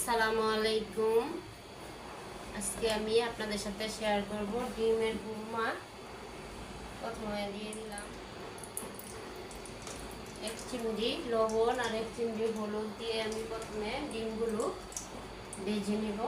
আসসালামু আলাইকুম। আজকে আমি আপনাদের সাথে শেয়ার করব ডিমের গুমা প্রথমে দিয়ে দিলাম এক চিমড়ি লবণ আর এক চিমড়ি হলুদ দিয়ে আমি প্রথমে ডিমগুলো ভেজে নেব।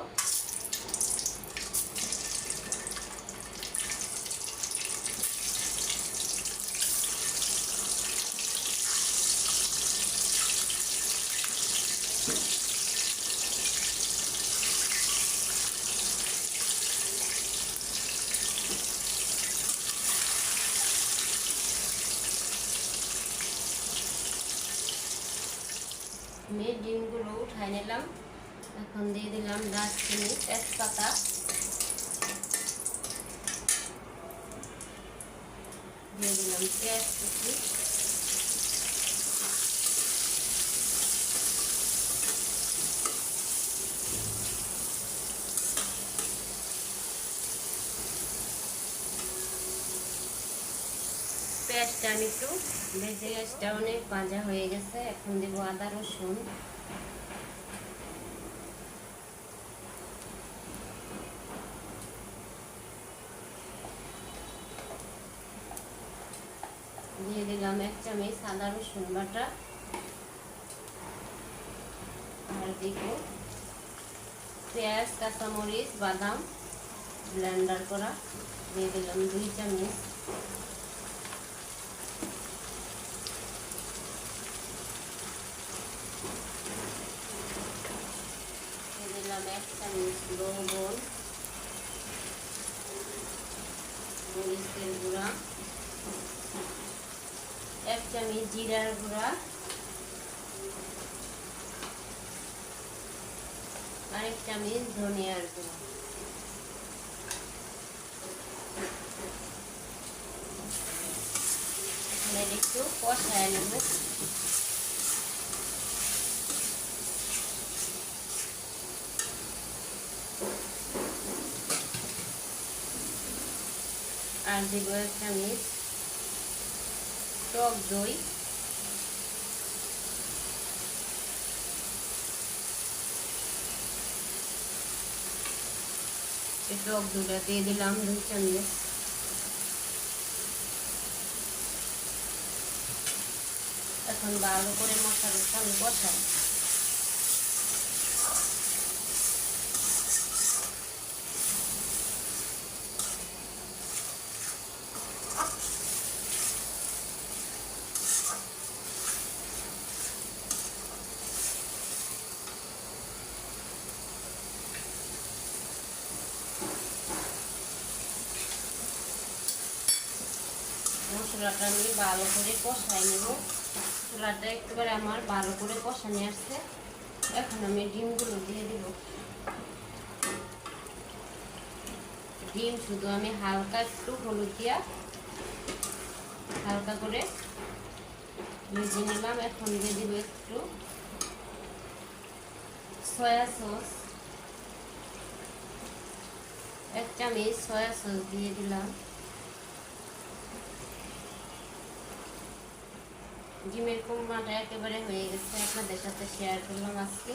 আমি ডিমগুলো উঠাই নিলাম। এখন দিয়ে দিলাম দারচিনি তেজপাতা। দিয়ে দিলাম পেঁয়াজ কুচি। পেঁয়াজটা আমি একটু ভেজে পেঁয়াজটা অনেক ভাজা হয়ে গেছে, এখন দেবো আদা রসুন। দিয়ে দিলাম এক চামচ আদা রসুন বাটা। আর দিব পেঁয়াজ, কাঁচামরিচ, বাদাম, ব্লেন্ডার করা। দিয়ে দিলাম দুই চামচ দিয়ে দিলাম এক চামচ লবণ মরিচের গুঁড়া এক চামচ জিরার গুঁড়া আর এক চামচ ধনিয়ার গুঁড়া। একটু কষায় নেব। আর দিব এক চামচ টক দই। টক দইটা দিয়ে দিলাম দুই চামচ। এখন ভালো করে মশলাটা আমি বসাই মশলাটা আমি ভালো করে কষাই নেব। মশলাটা একেবারে আমার ভালো করে কষানি আসছে। এখন আমি ডিমগুলো দিয়ে দিব। ডিম শুধু আমি হালকা একটু হলুদ দিয়া হালকা করে ভেজে নিলাম। এখন দিয়ে দিব একটু সয়া সস। এক চামচ সয়া সস দিয়ে দিলাম। ডিমের কোমাটা একেবারে হয়ে গেছে আপনাদের সাথে শেয়ার করলাম আজকে।